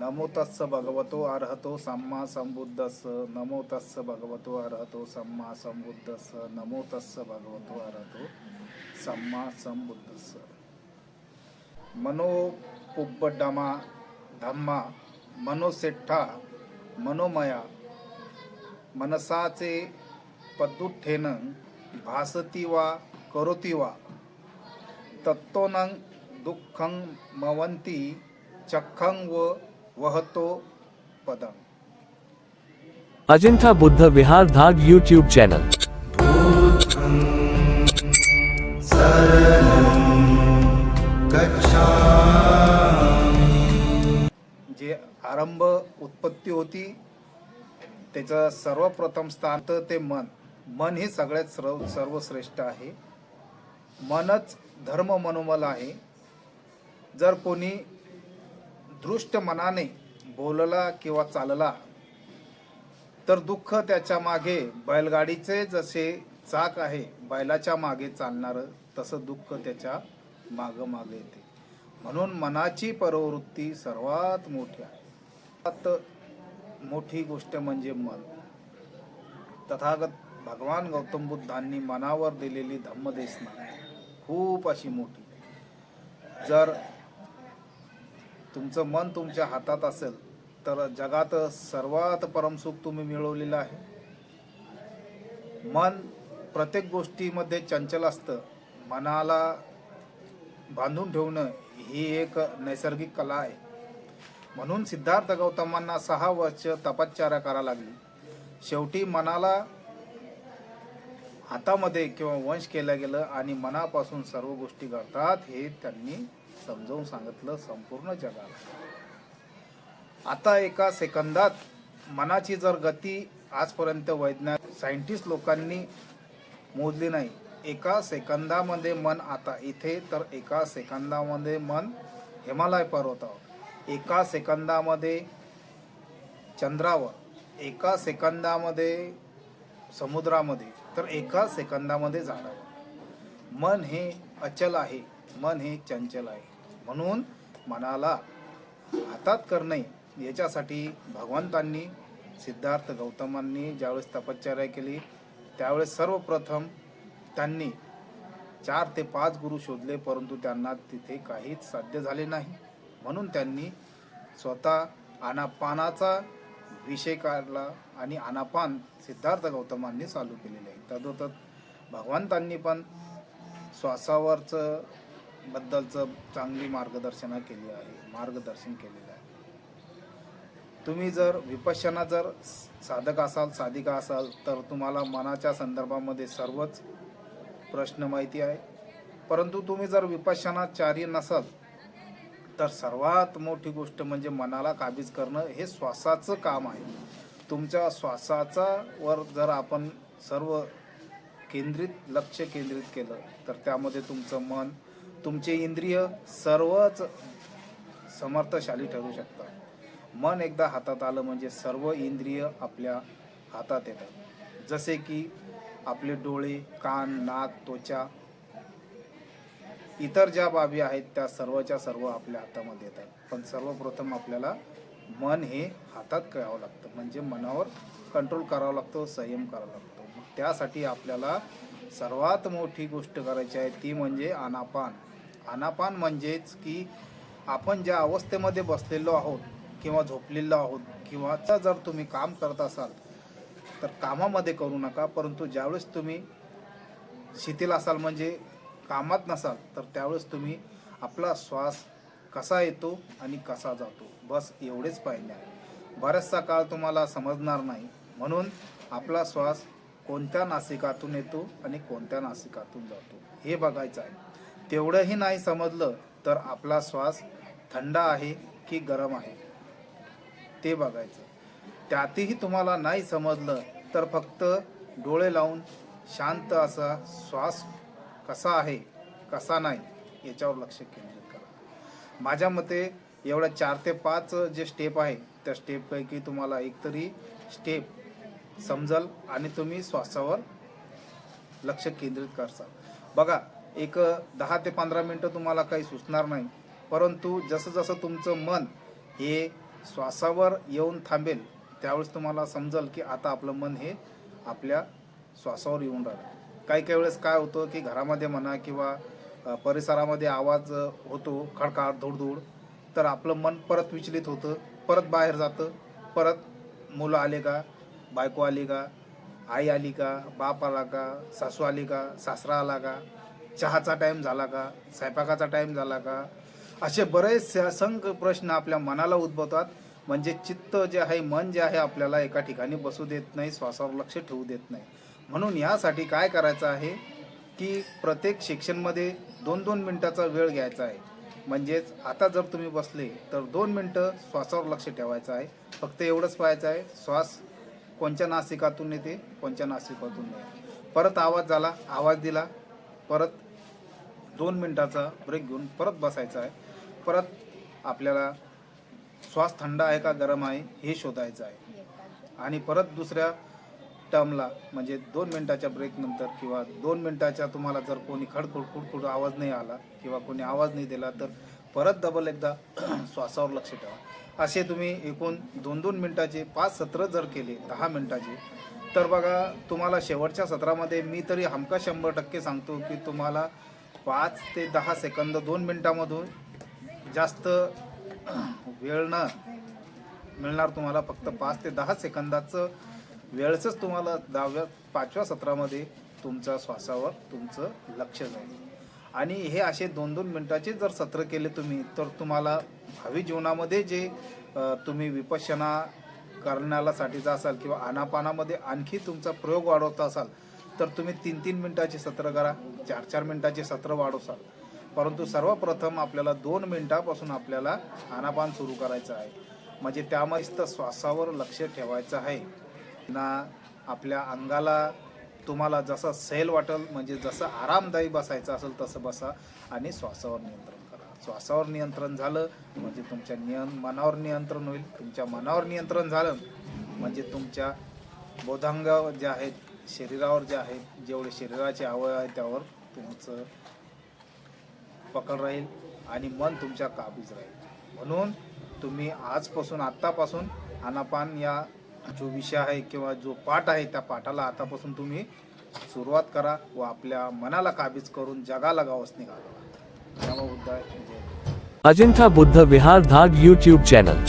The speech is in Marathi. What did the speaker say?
नमो तस्स भगवतो अर्हतो सम्मा संबुद्धस नमो तस्स भगवतो अर्हतो सम्मा संबुद्धस नमो तस्स भगवतो अर्हतो सम्मा संबुद्धस मनो पुब्बडमा धम्मा मनोसेठ्ठा मनोमया मनसाचे पद्दुठ्ठेन भासती वा करोती वा तत्तोनं दुःखं मवन्ति चखं व वहतो पदं अजिंठा बुद्ध विहार धाग यूट्यूब चॅनल जे आरंभ उत्पत्ती होती त्याचं सर्वप्रथम स्थान तर ते मन। मन हे सगळ्यात सर्व सर्वश्रेष्ठ आहे। मनच धर्म मनोमल आहे। जर कोणी दृष्ट मनाने बोलला किंवा चालला तर दुःख त्याच्यामागे बैलगाडीचे जसे चाक आहे बैलाच्या मागे चालणारं तसं दुःख त्याच्या माग मागे येते. म्हणून मनाची प्रवृत्ती सर्वात मोठी आहे. सर्वात मोठी गोष्ट म्हणजे मन. तथागत भगवान गौतम बुद्धांनी मनावर दिलेली धम्मदेशना खूप अशी मोठी. जर तुमचं मन तुमच्या हातात असेल तर जगात सर्वात परमसुख तुम्ही मिळवलेलं आहे. मन प्रत्येक गोष्टीमध्ये चंचल असतं. मनाला बांधून ठेवणं ही एक नैसर्गिक कला आहे. म्हणून सिद्धार्थ गौतमांना सहा वर्ष तपश्चर्या करा लागली. शेवटी मनाला हातामध्ये किंवा वंश केलं गेलं आणि मनापासून सर्व गोष्टी घडतात हे त्यांनी समजावून सांगितलं संपूर्ण जगाला. आता एका सेकंदात मनाची जर गती आजपर्यंत वैज्ञानिक सायंटिस्ट लोकांनी मोजली नाही एका सेकंदामध्ये मन आता इथे तर एका सेकंदामध्ये मन हिमालय पर्वतावर. एका सेकंदामध्ये चंद्रावर एका सेकंदामध्ये समुद्रामध्ये तर एका सेकंदामध्ये झाडावर. मन हे अचल आहे मन हे चंचल आहे. म्हणून मनाला हातात करणे याच्यासाठी भगवंतांनी सिद्धार्थ गौतमांनी ज्यावेळेस तपश्चर्या केली त्यावेळेस सर्वप्रथम त्यांनी चार ते पाच गुरु शोधले परंतु त्यांना तिथे काहीच साध्य झाले नाही. म्हणून त्यांनी स्वतः आनापानाचा विषय काढला आणि आनापान सिद्धार्थ गौतमांनी चालू केलेले आहे. तदोतत भगवंतांनी पण श्वासावरचं बद्दलचं चांगली मार्गदर्शना केली आहे मार्गदर्शन केलेलं आहे. तुम्ही जर विपश्यना जर साधक असाल साधिका असाल तर तुम्हाला मनाच्या संदर्भामध्ये सर्वच प्रश्न माहिती आहे. परंतु तुम्ही जर विपश्यनाचारी नसाल तर सर्वात मोठी गोष्ट म्हणजे मनाला काबीज करणं हे श्वासाचं काम आहे. तुमच्या श्वासाचा वर जर आपण सर्व केंद्रित लक्ष केंद्रित केलं तर त्यामध्ये तुमचं मन तुमचे इंद्रिय सर्वच समर्थशाली ठरू शकतात. मन एकदा हातात आलं म्हणजे सर्व इंद्रिय आपल्या हातात येतात. जसे की आपले डोळे कान नाक त्वचा इतर ज्या बाबी आहेत त्या सर्वच्या सर्व आपल्या हातामध्ये येतात. पण सर्वप्रथम आपल्याला मन हे हातात करावं लागतं. म्हणजे मनावर कंट्रोल करावं लागतो संयम करावा लागतो. त्यासाठी आपल्याला सर्वात मोठी गोष्ट करायची आहे ती म्हणजे आनापान. आनापान म्हणजेच की आपण ज्या अवस्थेमध्ये बसलेलो आहोत किंवा झोपलेलो आहोत किंवा चा जर तुम्ही काम करत असाल तर कामामध्ये करू नका. परंतु ज्यावेळेस तुम्ही शिथिल असाल म्हणजे कामात नसाल तर त्यावेळेस तुम्ही आपला श्वास कसा येतो आणि कसा जातो? बस एवढेच पाहिजे आहे. बराचसा काळ तुम्हाला समजणार नाही. म्हणून आपला श्वास कोणत्या नासिकातून येतो आणि कोणत्या नासिकातून जातो? हे बघायचं आहे. तेवढंही नाही समजलं तर आपला श्वास थंड आहे की गरम आहे? ते बघायचं. त्यातही तुम्हाला नाही समजलं तर फक्त डोळे लावून शांत असा श्वास कसा आहे कसा नाही याच्यावर लक्ष केंद्रित करा. माझ्या मते एवढ्या चार ते पाच जे स्टेप आहे त्या स्टेपपैकी तुम्हाला एकतरी स्टेप समजल आणि तुम्ही श्वासावर लक्ष केंद्रित करसाल. बघा एक दहा ते पंधरा मिनटं तुम्हाला काही सुचणार नाही. परंतु जसं जसं तुमचं मन हे श्वासावर येऊन थांबेल त्यावेळेस तुम्हाला समजेल की आता आपलं मन हे आपल्या श्वासावर येऊन राहिलं. काही काही वेळेस काय होतं की घरामध्ये म्हणा किंवा परिसरामध्ये आवाज होतो खडकाळ धुडधूड तर आपलं मन परत विचलित होतं परत बाहेर जातं. परत मुलं आले का बायको आली का आई आली का बाप आला का सासू आली का सासरा आला का चहाचा टाईम झाला का? स्वयंपाकाचा टाईम झाला का? असे बरेच असंख्य प्रश्न आपल्या मनाला उद्भवतात. म्हणजे चित्त जे आहे मन जे आहे आपल्याला एका ठिकाणी बसू देत नाही श्वासावर लक्ष ठेवू देत नाही. म्हणून यासाठी काय करायचं आहे की प्रत्येक सेक्शनमध्ये दोन दोन मिनटाचा वेळ घ्यायचा आहे. म्हणजेच आता जर तुम्ही बसले तर दोन मिनटं श्वासावर लक्ष ठेवायचं आहे. फक्त एवढंच पाहायचं आहे श्वास कोणत्या नासिकातून येते कोणत्या नासिकातून नाही. परत आवाज झाला आवाज दिला परत दोन मिनटाचा ब्रेक घेऊन परत बसायचा आहे. परत आपल्याला श्वास थंड आहे का गरम आहे हे शोधायचं आहे. आणि परत दुसऱ्या टर्मला म्हणजे दोन मिनटाच्या ब्रेकनंतर किंवा दोन मिनटाच्या तुम्हाला जर कोणी खडखड खुडखुड आवाज नाही आला किंवा कोणी आवाज नाही दिला तर परत डबल एकदा श्वासावर लक्ष ठेवा. असे तुम्ही एकूण दोन दोन मिनटाचे पाच सत्र जर केले दहा मिनटाचे तर बघा तुम्हाला शेवटच्या सत्रामध्ये मी तरी हमका शंभर टक्के सांगतो की तुम्हाला पाच ते दहा सेकंद दोन मिनटामधून जास्त वेळ न मिळणार तुम्हाला फक्त पाच ते दहा सेकंदाचं वेळचंच तुम्हाला दहाव्या पाचव्या सत्रामध्ये तुमच्या श्वासावर तुमचं लक्ष जाईल. आणि हे असे दोन दोन मिनटाचे जर सत्र केले तुम्ही तर तुम्हाला भावी जीवनामध्ये जे तुम्ही विपशना करण्याला साठीचा असाल किंवा आनापानामध्ये आणखी तुमचा प्रयोग वाढवता असाल तर तुम्ही तीन तीन मिनटाचे सत्र करा चार चार मिनटाचे सत्र वाढवसाल. परंतु सर्वप्रथम आपल्याला दोन मिनिटापासून आपल्याला आनापान सुरू करायचं आहे. म्हणजे त्यामध्ये तर श्वासावर लक्ष ठेवायचं आहे. ना आपल्या अंगाला तुम्हाला जसं सैल वाटेल म्हणजे जसं आरामदायी बसायचं असेल तसं बसा आणि श्वासावर नियंत्रण करा. श्वासावर नियंत्रण झालं म्हणजे तुमच्या नियं मनावर नियंत्रण होईल. तुमच्या मनावर नियंत्रण झालं म्हणजे तुमच्या बोधांग जे आहेत शरीरावर जे आहेत जेवढे शरीराचे अवयव आहेत त्यावर तुमचं पकड राहील आणि मन तुमच्या काबूज राहील. म्हणून तुम्ही आजपासून आत्तापासून आनापान या जो विषय आहे किंवा जो पाठ आहे त्या पाठाला आतापासून तुम्ही सुरुवात करा व आपल्या मनाला काबीज करून जगाला गावस निघाला. अजिंठा बुद्ध विहार धाग यूट्यूब चॅनल